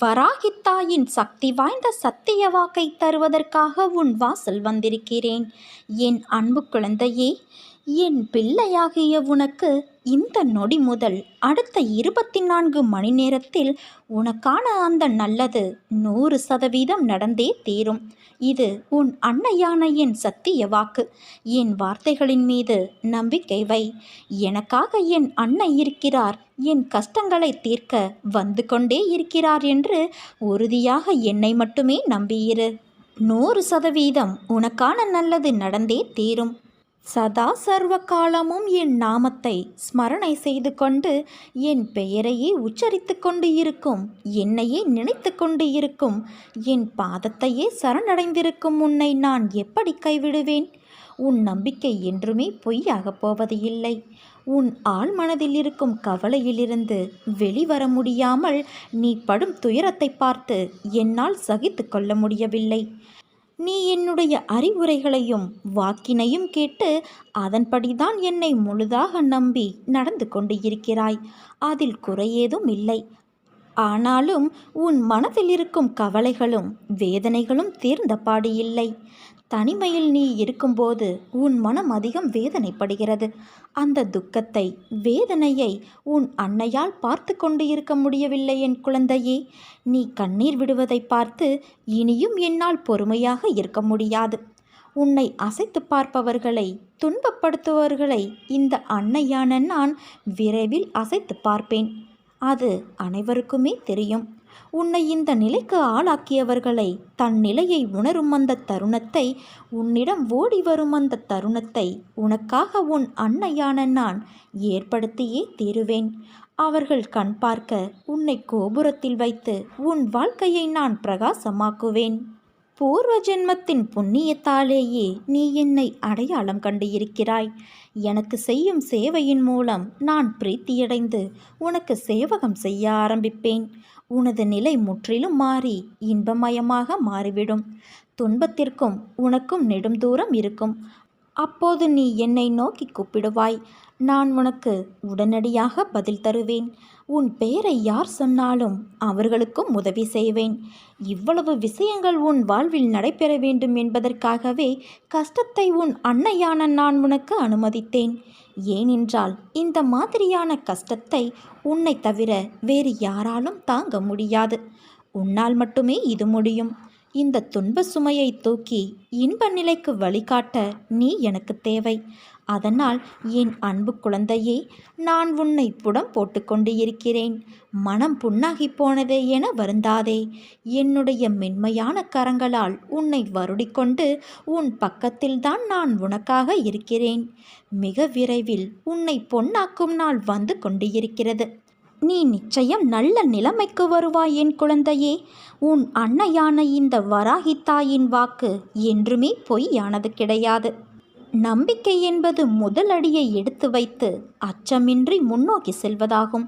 வராகித்தாயின் சக்தி வாய்ந்த சத்திய வாக்கை தருவதற்காக உன் வாசல் வந்திருக்கிறேன். என் அன்பு குழந்தையே என் பிள்ளையாகிய உனக்கு இந்த நொடி முதல் அடுத்த இருபத்தி நான்கு மணி நேரத்தில் உனக்கான அந்த நல்லது நூறு சதவீதம் நடந்தே தீரும். இது உன் அன்னையான என் சத்திய வாக்கு. என் வார்த்தைகளின் மீது நம்பிக்கை வை. எனக்காக என் அன்னை இருக்கிறார். என் கஷ்டங்களை தீர்க்க வந்து கொண்டே இருக்கிறார் என்று உறுதியாக என்னை மட்டுமே நம்பியிரு. நூறு சதவீதம் உனக்கான நல்லது நடந்தே தீரும். சதா சர்வ காலமும் என் நாமத்தை ஸ்மரணை செய்து கொண்டு என் பெயரையே உச்சரித்து கொண்டு இருக்கும் என்னையே நினைத்து கொண்டு இருக்கும் என் பாதத்தையே சரணடைந்திருக்கும் உன்னை நான் எப்படி கைவிடுவேன்? உன் நம்பிக்கை என்றுமே பொய்யாகப் போவது இல்லை. உன் ஆள் மனதில் இருக்கும் கவலையிலிருந்து வெளிவர முடியாமல் நீ படும் துயரத்தை பார்த்து என்னால் சகித்து கொள்ள முடியவில்லை. நீ என்னுடைய அறிவுரைகளையும் வாக்கினையும் கேட்டு அதன்படிதான் என்னை முழுதாக நம்பி நடந்து கொண்டு இருக்கிறாய் அதில் குறையேதும் இல்லை. ஆனாலும் உன் மனதில் இருக்கும் கவலைகளும் வேதனைகளும் தீர்ந்த பாடு இல்லை. தனிமையில் நீ இருக்கும்போது உன் மனம் அதிகம் வேதனைப்படுகிறது. அந்த துக்கத்தை வேதனையை உன் அன்னையால் பார்த்து கொண்டு இருக்க முடியவில்லை என் குழந்தையே. நீ கண்ணீர் விடுவதை பார்த்து இனியும் என்னால் பொறுமையாக இருக்க முடியாது. உன்னை அசைத்து பார்ப்பவர்களை துன்பப்படுத்துபவர்களை இந்த அன்னையான நான் விரைவில் அசைத்து பார்ப்பேன். அது அனைவருக்குமே தெரியும். உன்னை இந்த நிலைக்கு ஆளாக்கியவர்களை தன் நிலையை உணரும் அந்த தருணத்தை உன்னிடம் ஓடி வரும் அந்த தருணத்தை உனக்காக உன் அன்னையான நான் ஏற்படுத்தியே தீருவேன். அவர்கள் கண் பார்க்க உன்னை கோபுரத்தில் வைத்து உன் வாழ்க்கையை நான் பிரகாசமாக்குவேன். பூர்வ ஜென்மத்தின் புண்ணியத்தாலேயே நீ என்னை அடையாளம் கண்டு இருக்கிறாய் எனக்கு செய்யும் சேவையின் மூலம் நான் பிரீத்தியடைந்து உனக்கு சேவகம் செய்ய ஆரம்பிப்பேன். உனது நிலை முற்றிலும் மாறி இன்பமயமாக மாறிவிடும். துன்பத்திற்கும் உனக்கும் நெடும் தூரம் இருக்கும். அப்போது நீ என்னை நோக்கி கூப்பிடுவாய். நான் உனக்கு உடனடியாக பதில் தருவேன். உன் பெயரை யார் சொன்னாலும் அவர்களுக்கும் உதவி செய்வேன். இவ்வளவு விஷயங்கள் உன் வாழ்வில் நடைபெற வேண்டும் என்பதற்காகவே கஷ்டத்தை உன் அன்னையான நான் உனக்கு அனுமதித்தேன். ஏனென்றால் இந்த மாதிரியான கஷ்டத்தை உன்னை தவிர வேறு யாராலும் தாங்க முடியாது. உன்னால் மட்டுமே இது முடியும். இந்த துன்ப சுமையை தூக்கி இன்ப நிலைக்கு வழிகாட்ட நீ எனக்கு தேவை. அதனால் என் அன்பு குழந்தையே நான் உன்னை புடம் போட்டுக்கொண்டு இருக்கிறேன் மனம் புண்ணாகி போனதே என வருந்தாதே. என்னுடைய மென்மையான கரங்களால் உன்னை வருடிக்கொண்டு உன் பக்கத்தில்தான் நான் உனக்காக இருக்கிறேன். மிக விரைவில் உன்னை பொன்னாக்கும் நாள் வந்து கொண்டு இருக்கிறது நீ நிச்சயம் நல்ல நிலைமைக்கு வருவாய் என் குழந்தையே. உன் அன்னையான இந்த வராகி தாயின் வாக்கு என்றுமே பொய்யானது கிடையாது. நம்பிக்கை என்பது முதல் அடியை எடுத்து வைத்து அச்சமின்றி முன்னோக்கி செல்வதாகும்.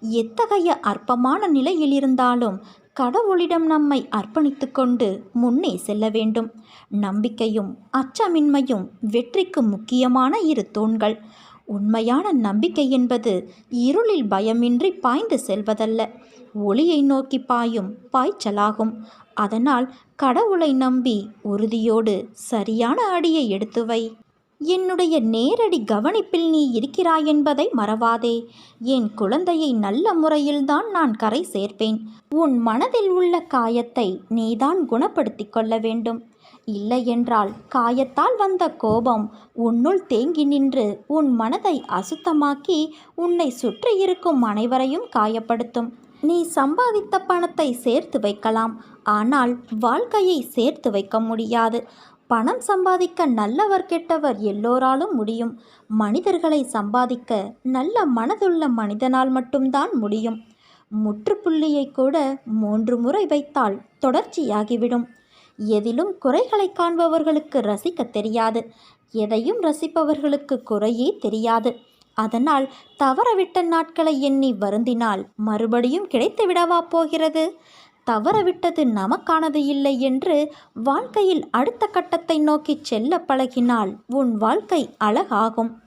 எத்தகைய அற்பமான நிலையில் இருந்தாலும் கடவுளிடம் நம்மை அர்ப்பணித்து கொண்டு முன்னே செல்ல வேண்டும். நம்பிக்கையும் அச்சமின்மையும் வெற்றிக்கு முக்கியமான இரு தூண்கள். உண்மையான நம்பிக்கை என்பது இருளில் பயமின்றி பாய்ந்து செல்வதல்ல. ஒளியை நோக்கி பாயும் பாய்ச்சலாகும். அதனால் கடவுளை நம்பி உறுதியோடு சரியான அடியை எடுத்து வை. என்னுடைய நேரடி கவனிப்பில் நீ இருக்கிறாய் என்பதை மறவாதே. என் குழந்தையை நல்ல முறையில்தான் நான் கரை சேர்ப்பேன். உன் மனதில் உள்ள காயத்தை நீதான் குணப்படுத்திக் கொள்ள வேண்டும். இல்லையென்றால் காயத்தால் வந்த கோபம் உன்னுள் தேங்கி நின்று உன் மனதை அசுத்தமாக்கி உன்னை சுற்றி இருக்கும் அனைவரையும் காயப்படுத்தும். நீ சம்பாதித்த பணத்தை சேர்த்து வைக்கலாம். ஆனால் வாழ்க்கையை சேர்த்து வைக்க முடியாது. பணம் சம்பாதிக்க நல்லவர் கெட்டவர் எல்லோராலும் முடியும். மனிதர்களை சம்பாதிக்க நல்ல மனதுள்ள மனிதனால் மட்டும்தான் முடியும். முற்றுப்புள்ளியை கூட மூன்று முறை வைத்தால் தொடர்ச்சியாகிவிடும். எதிலும் குறைகளை காண்பவர்களுக்கு ரசிக்க தெரியாது. எதையும் ரசிப்பவர்களுக்கு குறையே தெரியாது. அதனால் தவறவிட்ட நாட்களை எண்ணி வருந்தினால் மறுபடியும் கிடைத்து விடவா போகிறது? தவறவிட்டது நமக்கானது இல்லை என்று வாழ்க்கையில் அடுத்த கட்டத்தை நோக்கி செல்ல பழகினால் உன் வாழ்க்கை அழகாகும்.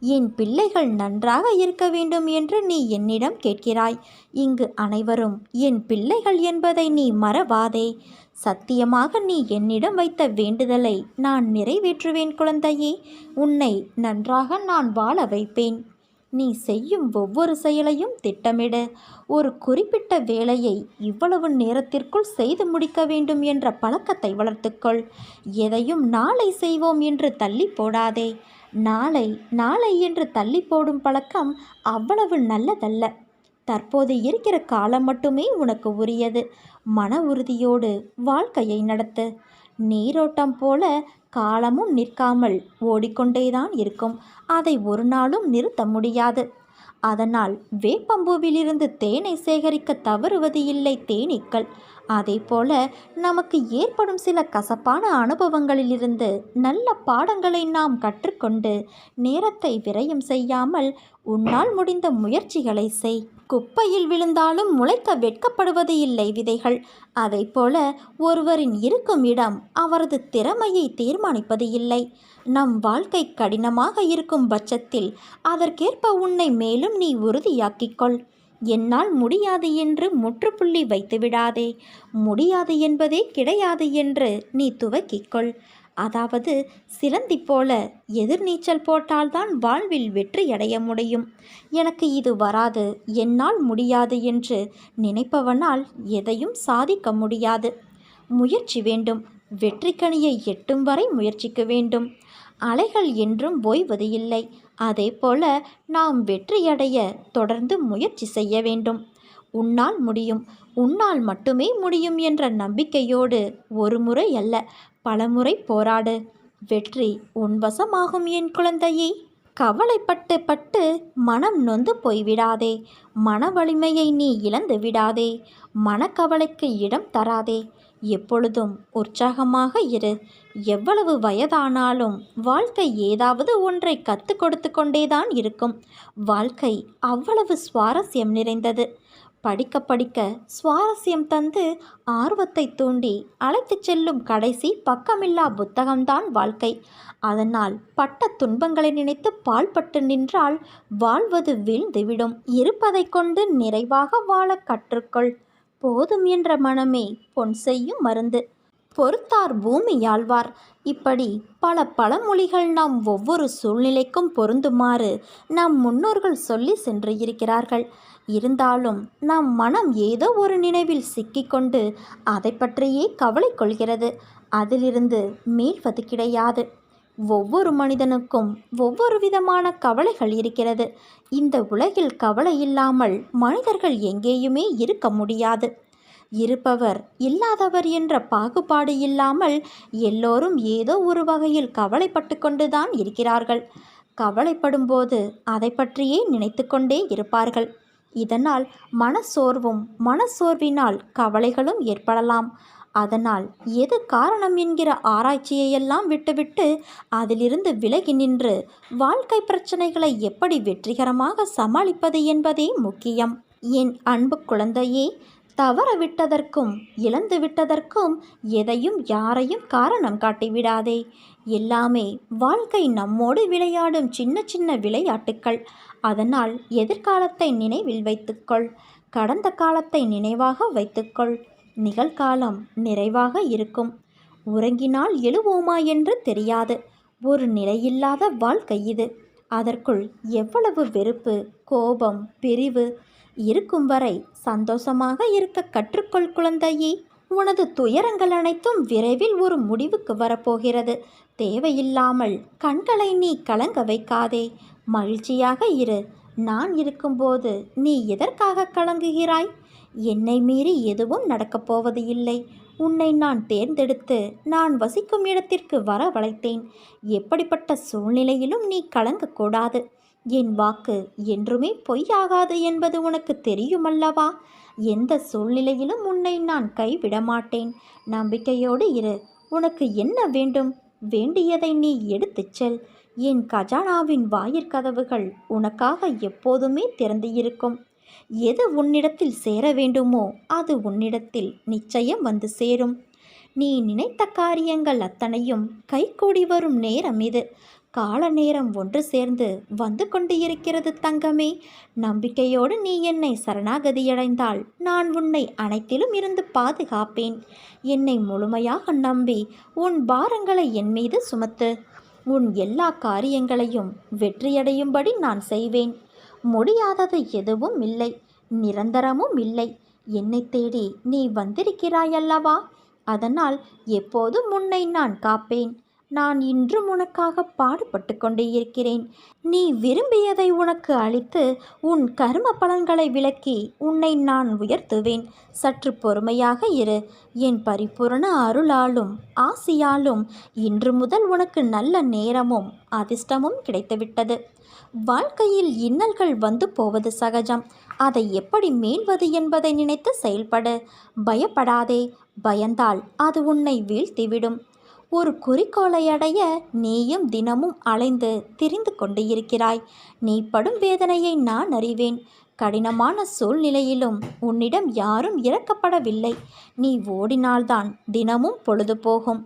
என் பிள்ளைகள் நன்றாக இருக்க வேண்டும் என்று நீ என்னிடம் கேட்கிறாய். இங்கு அனைவரும் என் பிள்ளைகள் என்பதை நீ மறவாதே. சத்தியமாக நீ என்னிடம் வைத்த வேண்டுதலை நான் நிறைவேற்றுவேன் குழந்தையே. உன்னை நன்றாக நான் வாழ வைப்பேன். நீ செய்யும் ஒவ்வொரு செயலையும் திட்டமிடு. ஒரு குறிப்பிட்ட வேலையை இவ்வளவு நேரத்திற்குள் செய்து முடிக்க வேண்டும் என்ற பழக்கத்தை வளர்த்துக்கொள். எதையும் நாளை செய்வோம் என்று தள்ளி போடாதே. நாளை நாளை என்று தள்ளி போடும் பழக்கம் அவ்வளவு நல்லதல்ல. தற்போது இருக்கிற காலம் மட்டுமே உனக்கு உரியது. மன உறுதியோடு வாழ்க்கையை நடத்து. நீரோட்டம் போல காலமும் நிற்காமல் ஓடிக்கொண்டேதான் இருக்கும். அதை ஒரு நாளும் நிறுத்த முடியாது. அதனால் வேப்பம்பூவிலிருந்து தேனை சேகரிக்க தவறுவது இல்லை தேனீக்கள். அதேபோல நமக்கு ஏற்படும் சில கசப்பான அனுபவங்களிலிருந்து நல்ல பாடங்களை நாம் கற்றுக்கொண்டு நேரத்தை விரயம் செய்யாமல் உன்னால் முடிந்த முயற்சிகளை செய். குப்பையில் விழுந்தாலும் முளைக்க வெட்கப்படுவது இல்லை விதைகள். அதைப்போல ஒருவரின் இருக்கும் இடம் அவரது திறமையை தீர்மானிப்பது இல்லை. நம் வாழ்க்கை கடினமாக இருக்கும் பட்சத்தில் அதற்கேற்ப உன்னை மேலும் நீ உறுதியாக்கிக்கொள் என்னால் முடியாது என்று முற்றுப்புள்ளி வைத்து விடாதே. முடியாது என்பதே கிடையாது என்று நீ துவக்கிக்கொள். அதாவது சிலந்தி போல எதிர்நீச்சல் போட்டால்தான் வாழ்வில் வெற்றி அடைய முடியும். எனக்கு இது வராது. என்னால் முடியாது என்று நினைப்பவனால் எதையும் சாதிக்க முடியாது. முயற்சி வேண்டும். வெற்றிக்கனியை எட்டும் வரை முயற்சிக்க வேண்டும். அலைகள் என்றும் ஓய்வது இல்லை. அதே போல நாம் வெற்றியடைய தொடர்ந்து முயற்சி செய்ய வேண்டும். உன்னால் முடியும் உன்னால் மட்டுமே முடியும் என்ற நம்பிக்கையோடு ஒரு முறை அல்ல பலமுறை போராடு. வெற்றி உன்வசமாகும் என் குழந்தையே. கவலைப்பட்டு பட்டு மனம் நொந்து போய்விடாதே மன வலிமையை நீ இழந்து விடாதே. மனக்கவலைக்கு இடம் தராதே. எப்பொழுதும் உற்சாகமாக இரு. எவ்வளவு வயதானாலும் வாழ்க்கை ஏதாவது ஒன்றை கற்றுக் கொடுத்து கொண்டேதான் இருக்கும். வாழ்க்கை அவ்வளவு சுவாரஸ்யம் நிறைந்தது. படிக்க படிக்க சுவாரஸ்யம் தந்து ஆர்வத்தை தூண்டி அழைத்துச் செல்லும் கடைசி பக்கமில்லா புத்தகம்தான் வாழ்க்கை. அதனால் பட்ட துன்பங்களை நினைத்து பால்பட்டு நின்றால் வாழ்வது வீழ்ந்துவிடும் இருப்பதை கொண்டு நிறைவாக வாழ கற்றுக்கொள். போதும் என்ற மனமே பொன் செய்யும் மருந்து. பொறுத்தார் பூமியாழ்வார் இப்படி பல பழமொழிகள் நாம் ஒவ்வொரு சூழ்நிலைக்கும் பொருந்துமாறு நம் முன்னோர்கள் சொல்லி சென்று இருக்கிறார்கள். இருந்தாலும் நம் மனம் ஏதோ ஒரு நினைவில் சிக்கிக்கொண்டு அதை பற்றியே கவலை கொள்கிறது. அதிலிருந்து மீள்வது கிடையாது. ஒவ்வொரு மனிதனுக்கும் ஒவ்வொரு விதமான கவலைகள் இருக்கிறது. இந்த உலகில் கவலை இல்லாமல் மனிதர்கள் எங்கேயுமே இருக்க முடியாது. இருப்பவர் இல்லாதவர் என்ற பாகுபாடு இல்லாமல் எல்லோரும் ஏதோ ஒரு வகையில் கவலைப்பட்டு கொண்டுதான் இருக்கிறார்கள். கவலைப்படும்போது அதை பற்றியே நினைத்து கொண்டே இருப்பார்கள். இதனால் மனச்சோர்வும் மனச்சோர்வினால் கவலைகளும் ஏற்படலாம். அதனால் எது காரணம் என்கிற ஆராய்ச்சியையெல்லாம் விட்டுவிட்டு அதிலிருந்து விலகி நின்று வாழ்க்கை பிரச்சனைகளை எப்படி வெற்றிகரமாக சமாளிப்பது என்பதே முக்கியம். என் அன்பு குழந்தையே தவறவிட்டதற்கும் இழந்து விட்டதற்கும் எதையும் யாரையும் காரணம் காட்டிவிடாதே. எல்லாமே வாழ்க்கை நம்மோடு விளையாடும் சின்ன சின்ன விளையாட்டுக்கள். அதனால் எதிர்காலத்தை நினைவில் வைத்துக்கொள். கடந்த காலத்தை நினைவாக வைத்துக்கொள். நிகழ்காலம் நிறைவாக இருக்கும். உறங்கினால் எழுவோமா என்று தெரியாது. ஒரு நிலையில்லாத வாழ்க்கை இது. அதற்குள் எவ்வளவு வெறுப்பு கோபம் பிரிவு இருக்கும் வரை சந்தோஷமாக இருக்க கற்றுக்கொள் குழந்தையே. உனது துயரங்கள் அனைத்தும் விரைவில் ஒரு முடிவுக்கு வரப்போகிறது. தேவையில்லாமல் கண்களை நீ கலங்க வைக்காதே. மகிழ்ச்சியாக இரு. நான் இருக்கும்போது நீ எதற்காக கலங்குகிறாய்? என்னை மீறி எதுவும் நடக்கப் போவது இல்லை. உன்னை நான் தேர்ந்தெடுத்து நான் வசிக்கும் இடத்திற்கு வர வளைத்தேன் எப்படிப்பட்ட சூழ்நிலையிலும் நீ கலங்கக்கூடாது. என் வாக்கு என்றுமே பொய்யாகாது என்பது உனக்கு தெரியுமல்லவா? எந்த சூழ்நிலையிலும் உன்னை நான் கைவிட மாட்டேன் நம்பிக்கையோடு இரு. உனக்கு என்ன வேண்டும்? வேண்டியதை நீ எடுத்துச் செல். என் கஜானாவின் வாயிற்கதவுகள் உனக்காக எப்போதுமே திறந்து இருக்கும். எது உன்னிடத்தில் சேர வேண்டுமோ அது உன்னிடத்தில் நிச்சயம் வந்து சேரும். நீ நினைத்த காரியங்கள் அத்தனையும் கைகூடி வரும் நேரம் இது. கால நேரம் ஒன்று சேர்ந்து வந்து கொண்டு இருக்கிறது தங்கமே. நம்பிக்கையோடு நீ என்னை சரணாகதியடைந்தால் நான் உன்னை அனைத்திலும் இருந்து பாதுகாப்பேன். என்னை முழுமையாக நம்பி உன் பாரங்களை என் மீது சுமத்து. உன் எல்லா காரியங்களையும் வெற்றியடையும்படி நான் செய்வேன். முடியாதது எதுவும் இல்லை நிரந்தரமும் இல்லை. என்னை தேடி நீ வந்திருக்கிறாயல்லவா? அதனால் எப்போதும் உன்னை நான் காப்பேன். நான் இன்றும் உனக்காக பாடுபட்டு கொண்டே இருக்கிறேன். நீ விரும்பியதை உனக்கு அளித்து உன் கரும பலன்களை விலக்கி உன்னை நான் உயர்த்துவேன். சற்று பொறுமையாக இரு. என் பரிபூரண அருளாலும் ஆசியாலும் இன்று முதல் உனக்கு நல்ல நேரமும் அதிர்ஷ்டமும் கிடைத்துவிட்டது. வாழ்க்கையில் இன்னல்கள் வந்து போவது சகஜம். அதை எப்படி மீள்வது என்பதை நினைத்து செயல்படு. பயப்படாதே. பயந்தால் அது உன்னை வீழ்த்திவிடும். ஒரு குறிக்கோளை அடைய நீயும் தினமும் அலைந்து திரிந்து கொண்டு இருக்கிறாய் நீ படும் வேதனையை நான் அறிவேன். கடினமான சூழ்நிலையிலும் உன்னிடம் யாரும் இறக்கப்படவில்லை. நீ ஓடினால்தான் தினமும் பொழுது போகும்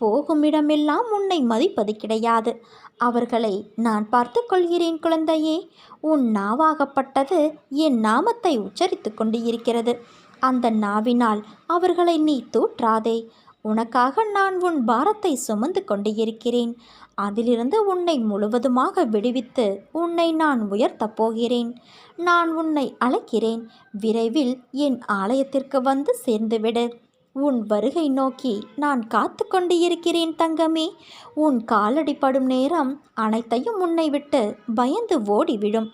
போகும் இடமெல்லாம் உன்னை மதிப்பது கிடையாது. அவர்களை நான் பார்த்து கொள்கிறேன் குழந்தையே. உன் நாவாகப்பட்டது என் நாமத்தை உச்சரித்து கொண்டு இருக்கிறது அந்த நாவினால் அவர்களை நீ தூற்றாதே. உனக்காக நான் உன் பாரத்தை சுமந்து கொண்டு இருக்கிறேன். அதிலிருந்து உன்னை முழுவதுமாக விடுவித்து உன்னை நான் உயர்த்தப் போகிறேன். நான் உன்னை அழைக்கிறேன். விரைவில் என் ஆலயத்திற்கு வந்து சேர்ந்துவிடு. உன் வருகை நோக்கி நான் காத்து கொண்டு இருக்கிறேன் தங்கமே. உன் காலடிப்படும் நேரம் அனைத்தையும் உன்னை விட்டு பயந்து ஓடிவிடும்.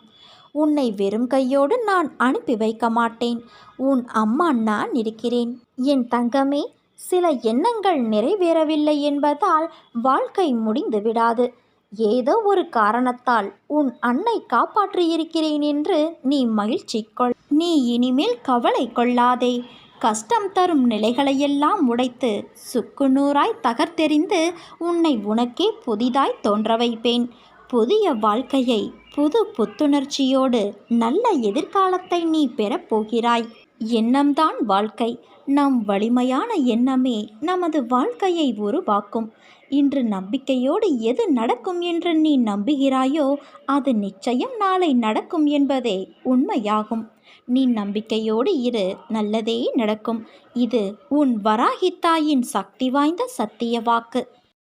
உன்னை வெறும் கையோடு நான் அனுப்பி வைக்க மாட்டேன். உன் அம்மா நான் இருக்கிறேன். என் தங்கமே சில எண்ணங்கள் நிறைவேறவில்லை என்பதால் வாழ்க்கை முடிந்து விடாது. ஏதோ ஒரு காரணத்தால் உன் அன்னை காப்பாற்றியிருக்கிறேன் என்று நீ மகிழ்ச்சி கொள். நீ இனிமேல் கவலை கொள்ளாதே. கஷ்டம் தரும் நிலைகளையெல்லாம் உடைத்து சுக்குநூறாய் தகர்த்தெறிந்து உன்னை உனக்கே புதிதாய் தோன்ற வைப்பேன். புதிய வாழ்க்கையை புது புத்துணர்ச்சியோடு நல்ல எதிர்காலத்தை நீ பெறப்போகிறாய். எண்ணம்தான் வாழ்க்கை. நம் வலிமையான எண்ணமே நமது வாழ்க்கையை உருவாக்கும். இன்று நம்பிக்கையோடு எது நடக்கும் என்று நீ நம்புகிறாயோ அது நிச்சயம் நாளை நடக்கும் என்பதே உண்மையாகும். நீ நம்பிக்கையோடு இரு நல்லதே நடக்கும். இது உன் வராகித்தாயின் சக்தி வாய்ந்த சத்திய வாக்கு